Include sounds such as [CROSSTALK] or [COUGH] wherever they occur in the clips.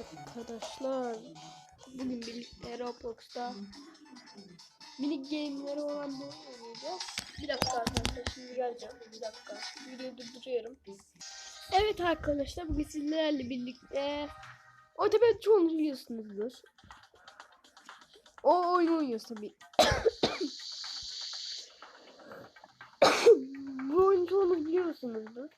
Arkadaşlar bugün birlikte Roblox'ta mini game'leri olan bir oynayacağız. Bir dakika arkadaşlar şimdi geleceğim. Bir dakika. Videoyu durduruyorum. Evet arkadaşlar bugün sizlerle birlikte o tabi çoğunuz biliyorsunuzdur. O oyunu oynuyoruz tabi. Bu oyunu çoğunuz biliyorsunuzdur.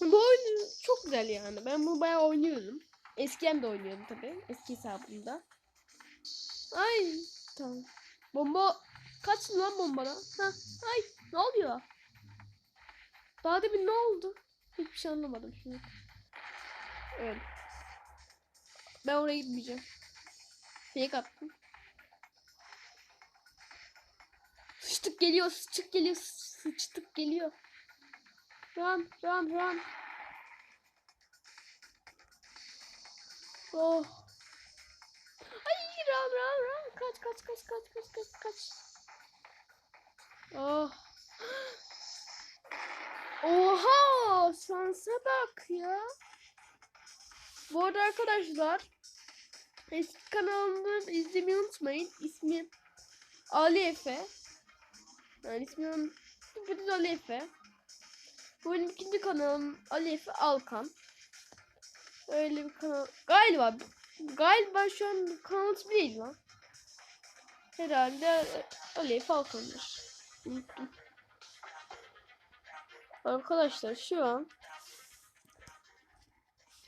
Bu oyun çok güzel yani. Ben bunu bayağı oynuyorum. Eskiden de oynuyordum tabi. Eski hesabımda. Ay tamam. Bomba kaç lan bombana? Ha, ay ne oluyor? Daha demin ne oldu? Hiçbir şey anlamadım şimdi. Evet. Ben oraya gitmeyeceğim. Fake attım. Sıçtık geliyor, sıçtık geliyor, sıçtık geliyor. Run, run, run. Oh. Ay run, run, run. Kaç, kaç, kaç, kaç, kaç, kaç, kaç. Oh. Oha! Sansa bak ya. Bu arada arkadaşlar eski kanalımı izlemeyi unutmayın. İsmi Ali Efe. Yani ismi onun Düpedüz Ali Efe. Bu benim ikinci kanalım Ali Efe Alkan. Öyle bir kanal. Galiba galiba şu an kanal değil lan. Herhalde Ali Efe Alkan'dır. Unuttum. Arkadaşlar şu an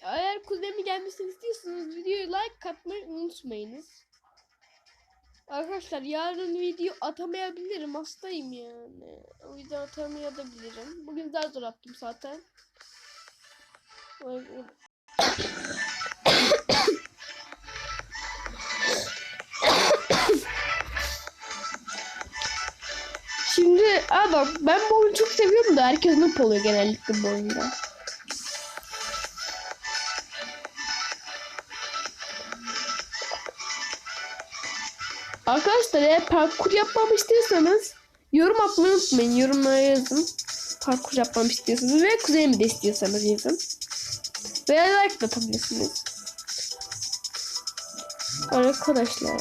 eğer kuzenimin gelmesini istiyorsanız videoyu like atmayı unutmayınız. Arkadaşlar yarın video atamayabilirim hastayım yani. O yüzden atamayabilirim. Bugün daha zor attım zaten. Şimdi aa ben bu oyunu çok seviyorum da herkes noob oluyor genellikle bu oyunda. Arkadaşlar eğer parkur yapmamı istiyorsanız yorum atmayı unutmayın. Yorumlara yazın. Parkur yapmamı istiyorsanız ve kuzenimi de istiyorsanız yazın. Veya like atabilirsiniz. Arkadaşlar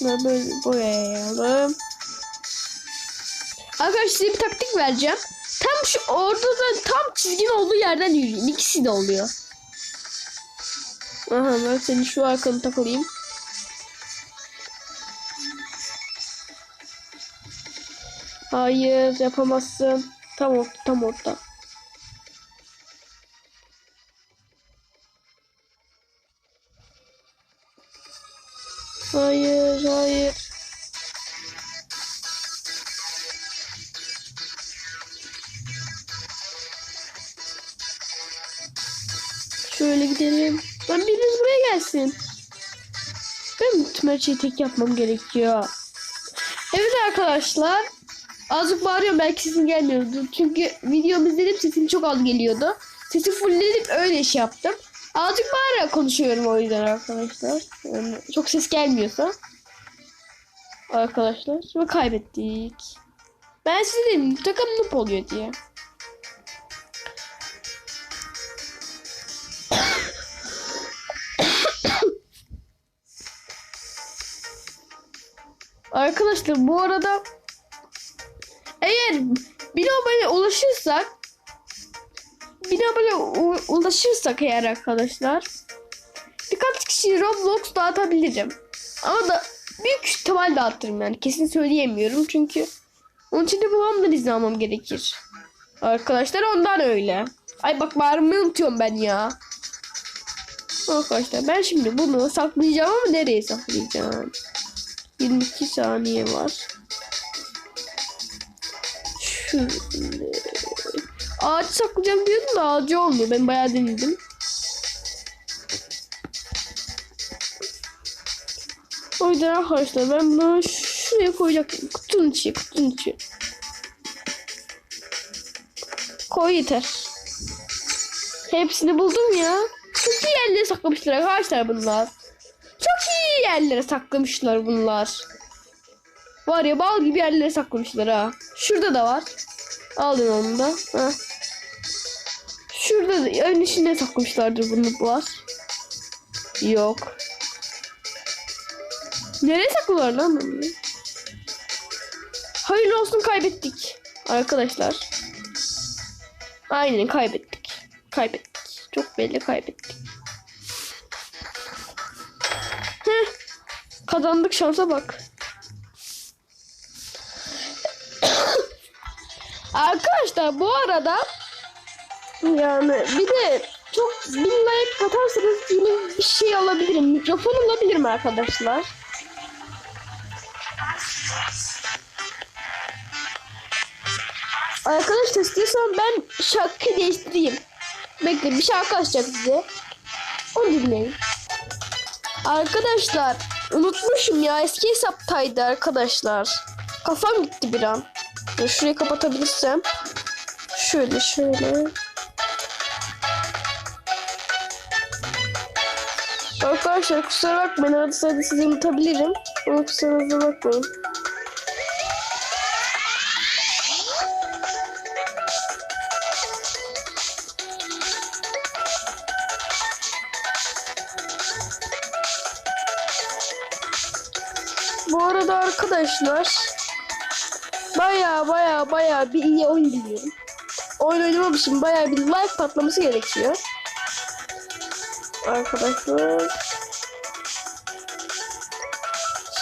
da böyle boyayalım. Arkadaşlar size bir taktik vereceğim. Tam şu orada da tam çizgin olduğu yerden yürüyün. İkisi de oluyor. Aha ben seni şu arkanı takılayım. Hayır yapamazsın. Tam orta tam orta. Hayır hayır. Şöyle gidelim. Ben biriniz buraya gelsin. Ben bütün her şeyi tek yapmam gerekiyor. Evet arkadaşlar. Azıcık bağırıyorum belki sesim gelmiyordu. Çünkü videomu izledim sesim çok az geliyordu. Sesi fullledim öyle şey yaptım. Azıcık bağırarak konuşuyorum o yüzden arkadaşlar. Yani çok ses gelmiyorsa. Arkadaşlar. Ve kaybettik. Ben size dedim takım noob oluyor diye. Arkadaşlar bu arada eğer bin abone ulaşırsak bin abone u- ulaşırsak eğer arkadaşlar birkaç kişi Roblox dağıtabilirim. Ama da büyük ihtimal dağıtırım yani kesin söyleyemiyorum çünkü onun için de babamdan izin almam gerekir. Arkadaşlar ondan öyle. Ay bak bağırmayı unutuyorum ben ya. Arkadaşlar ben şimdi bunu saklayacağım ama nereye saklayacağım? 22 saniye var. Şöyle. Ağaç saklayacağım diyordum da ağacı olmuyor. Ben bayağı denedim. O yüzden arkadaşlar ben bunu şuraya koyacaktım. Kutunun içi, kutunun içi. Koy yeter. Hepsini buldum ya. Çok iyi yerlere saklamışlar arkadaşlar bunlar. Çok iyi yerlere saklamışlar bunlar. Var ya bal gibi yerlere saklamışlar ha. Şurada da var. Alın onu da. Ha. Şurada da ön içinde saklamışlardır bunu var. Yok. Nereye saklılar lan bunu? Hayırlı olsun kaybettik. Arkadaşlar. Aynen kaybettik. Kaybettik. Çok belli kaybettik. Heh. Kazandık şansa bak. [COUGHS] Arkadaşlar bu arada yani bir de çok bin like atarsanız yine bir şey alabilirim. Mikrofon alabilirim arkadaşlar. Arkadaşlar istiyorsan ben şarkı değiştireyim. Bekle bir şarkı açacak size. Onu dinleyin. Arkadaşlar unutmuşum ya eski hesaptaydı arkadaşlar. Kafam gitti bir an. Şurayı kapatabilirsem. Şöyle şöyle. Arkadaşlar kusura bakmayın arada sırada sizi unutabilirim. Ama kusurumuza bakmayın. Bu arada arkadaşlar baya baya baya bir iyi oyun biliyorum. Oyun oynamam için baya bir like patlaması gerekiyor. Arkadaşlar.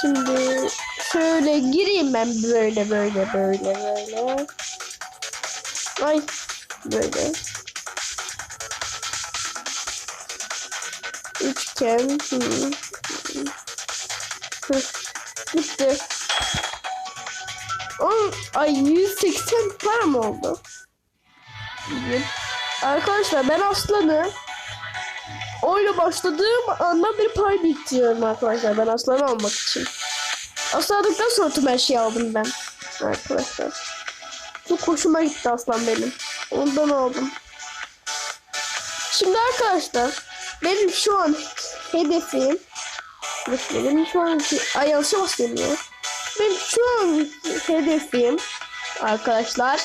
Şimdi şöyle gireyim ben böyle böyle böyle böyle. Ay böyle. Üçgen. Hı. Bitti. On, ay 180 para mı oldu? Arkadaşlar ben aslanı oyuna başladığım andan beri pay biriktiriyorum arkadaşlar ben aslanı almak için. Aslan aldıktan sonra tüm her şeyi aldım ben arkadaşlar. Çok hoşuma gitti aslan benim. Ondan aldım. Şimdi arkadaşlar benim şu an hedefim benim şu anki ay yanlışa ya. Benim şu an hedefim arkadaşlar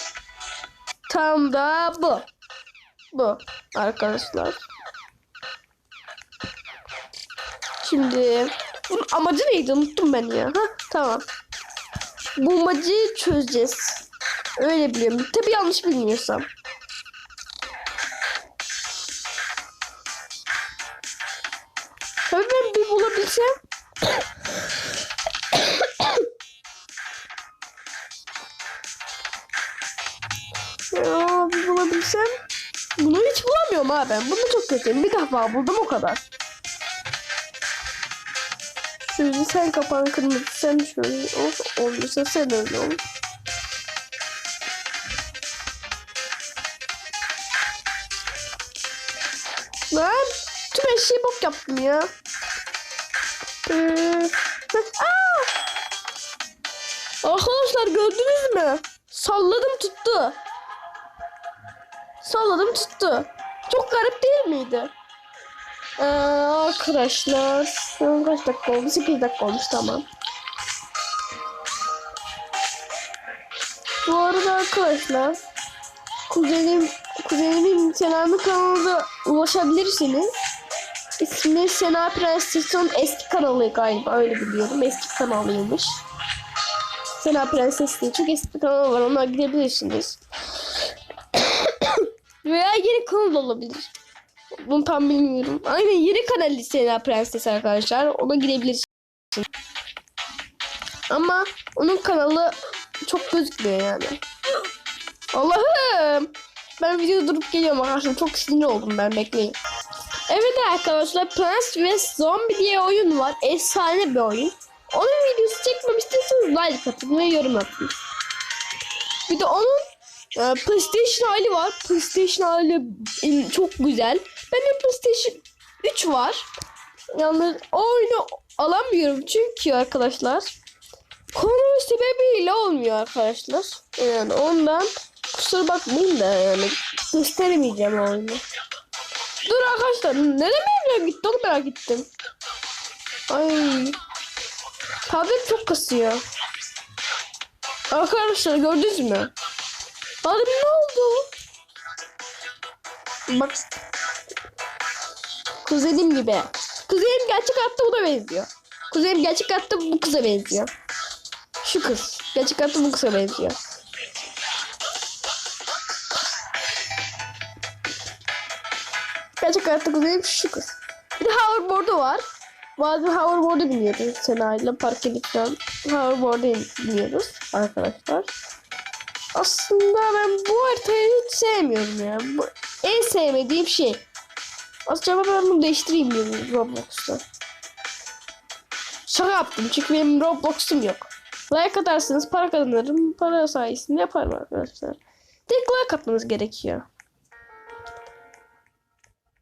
tam da bu. Bu arkadaşlar. Şimdi bunun amacı neydi unuttum ben ya. Ha tamam. Bu amacı çözeceğiz. Öyle biliyorum. Tabi yanlış bilmiyorsam. Tabii ben bir bulabilsem. ya bir bulabilsem. Bunu hiç bulamıyorum ha ben. Bunu çok kötüyüm. Bir defa buldum o kadar. Şöyle sen kapan kırmızı sen şöyle ol. Olursa sen öyle ol. Lan tüm her şeyi bok yaptım ya. Ee! Arkadaşlar gördünüz mü? Salladım tuttu. Salladım tuttu. Çok garip değil miydi? Ee, arkadaşlar. Kaç dakika oldu? 8 dakika olmuş tamam. Bu arada arkadaşlar kuzenim kuzenimin Sena'nın kanalına ulaşabilirsiniz. İsmi Sena Prenses'in eski kanalı galiba öyle biliyorum. Eski kanalıymış. Sena Prenses diye çok eski bir kanal var. Ona gidebilirsiniz. [COUGHS] Veya yeni kanal olabilir. Bunu tam bilmiyorum. Aynen yeni kanal Sena Prenses arkadaşlar. Ona gidebilirsiniz. Ama onun kanalı çok gözükmüyor yani. Allah'ım. Ben video durup geliyorum arkadaşlar. Çok sinir oldum ben bekleyin. Evet arkadaşlar Plants vs Zombie diye oyun var. Efsane bir oyun. Onun videosu çekmem istiyorsanız like atın ve yorum atın. Bir de onun e, PlayStation hali var. PlayStation hali çok güzel. Benim PlayStation 3 var. Yalnız oyunu alamıyorum çünkü arkadaşlar konu sebebiyle olmuyor arkadaşlar. Yani ondan kusura bakmayın da yani gösteremeyeceğim oyunu. Dur arkadaşlar neden benim gitti onu merak ettim. Ay. Tablet çok kasıyor. Arkadaşlar gördünüz mü? Abi ne oldu? Bak. Kuzenim gibi. Kuzey'in gerçek hayatta buna benziyor. Kuzey'in gerçek hayatta bu kıza benziyor. Şu kız. Gerçek hayatta bu kıza benziyor. Gerçek hayatta Kuzey'in şu kız. Bir de hoverboard'u var. Bazen hoverboard'u biniyoruz Sena'yla park edip falan. Hoverboard'u biniyoruz arkadaşlar. Aslında ben bu haritayı hiç sevmiyorum ya. Bu en sevmediğim şey. Acaba ben bunu değiştireyim mi Roblox'ta? Şaka yaptım çünkü benim Roblox'um yok. Like atarsanız para kazanırım. Para sayesinde yaparım arkadaşlar. Tek like atmanız gerekiyor.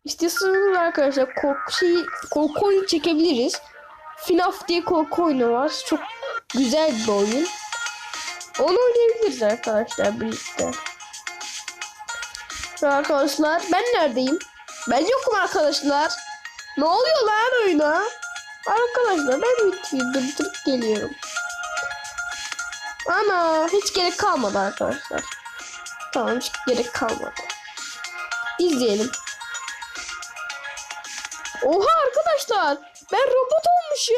İstiyorsanız arkadaşlar korku şeyi, çekebiliriz. FNAF diye korku var. Çok güzel bir oyun. Onu oynayabiliriz arkadaşlar birlikte. Ve arkadaşlar ben neredeyim? Ben yokum arkadaşlar. Ne oluyor lan oyuna? Arkadaşlar ben videoyu durdurup geliyorum. Ana hiç gerek kalmadı arkadaşlar. Tamam hiç gerek kalmadı. İzleyelim. Oha arkadaşlar ben robot olmuşum.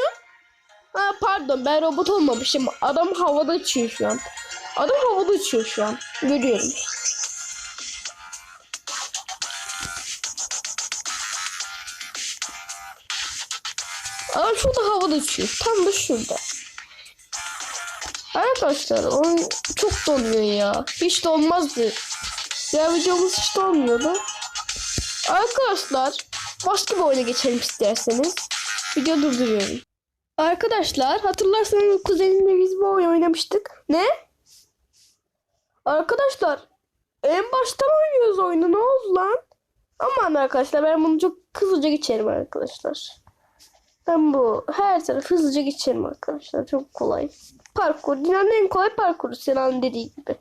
Ha pardon ben robot olmamışım. Adam havada uçuyor şu an. Adam havada uçuyor şu an. Görüyorum. Adam şurada havada uçuyor. Tam da şurada. Arkadaşlar oyun çok donuyor ya. Hiç donmazdı. Ya videomuz hiç donmuyordu. Arkadaşlar başka bir oyuna geçelim isterseniz. Video durduruyorum. Arkadaşlar hatırlarsanız kuzenimle biz bu oyun oynamıştık. Ne? Arkadaşlar en baştan oynuyoruz oyunu ne oldu lan? Aman arkadaşlar ben bunu çok hızlıca geçerim arkadaşlar. Ben bu her tarafı hızlıca geçerim arkadaşlar. Çok kolay. Parkur. Dünyanın en kolay parkuru Sena'nın dediği gibi.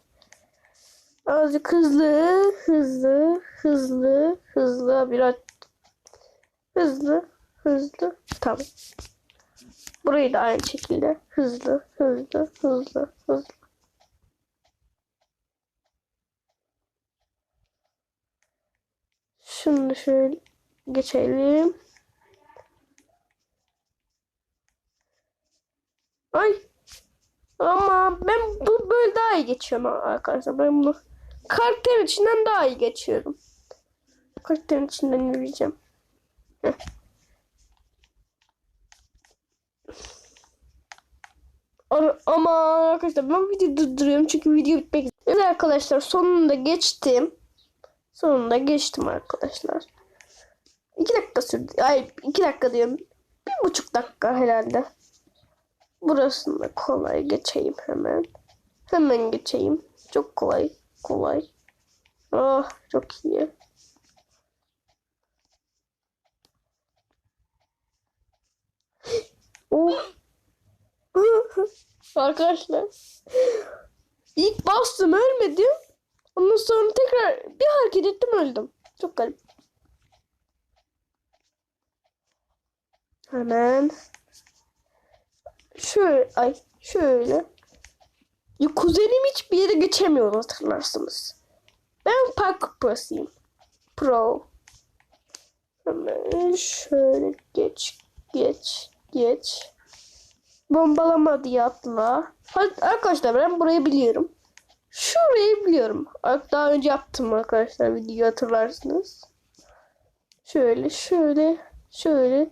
Azıcık hızlı, hızlı, hızlı, hızlı, biraz hızlı, hızlı. Tamam. Burayı da aynı şekilde hızlı, hızlı, hızlı, hızlı. Şunu şöyle geçelim. Ay. Ama ben bu böyle daha iyi geçiyorum arkadaşlar. Ben bunu karakterin içinden daha iyi geçiyorum. Karakterin içinden yürüyeceğim. Ama arkadaşlar ben video durduruyorum çünkü video bitmek üzere. Evet arkadaşlar sonunda geçtim. Sonunda geçtim arkadaşlar. İki dakika sürdü. Ay iki dakika diyorum. Bir buçuk dakika herhalde. Burasını da kolay geçeyim hemen. Hemen geçeyim. Çok kolay. Kolay. Oh çok iyi. Oh. [LAUGHS] Arkadaşlar. İlk bastım ölmedim. Ondan sonra tekrar bir hareket ettim öldüm. Çok garip. Hemen. Şöyle ay şöyle. Ya kuzenim hiçbir yere geçemiyor hatırlarsınız. Ben park prosuyum. Pro. Hemen şöyle geç geç geç. Bombalama diye atla. Arkadaşlar ben burayı biliyorum. Şurayı biliyorum. Daha önce yaptım arkadaşlar videoyu hatırlarsınız. Şöyle şöyle şöyle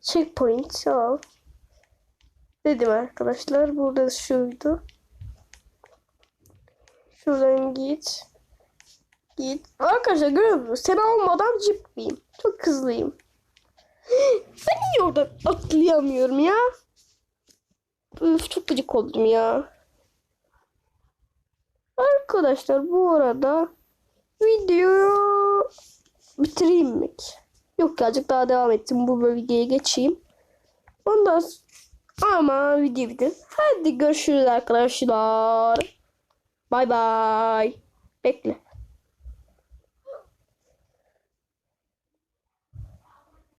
checkpoint al. Dedim arkadaşlar. Burada şuydu. Şuradan git. Git. Arkadaşlar görüyor musunuz? Sen olmadan cipliyim. Çok hızlıyım. [GASPS] Ben niye orada atlayamıyorum ya? Üf, çok gıcık oldum ya. Arkadaşlar bu arada videoyu bitireyim mi? Yok azıcık daha devam ettim. Bu bölgeye geçeyim. Ondan ama video bitir. Hadi görüşürüz arkadaşlar. Bay bay. Bekle.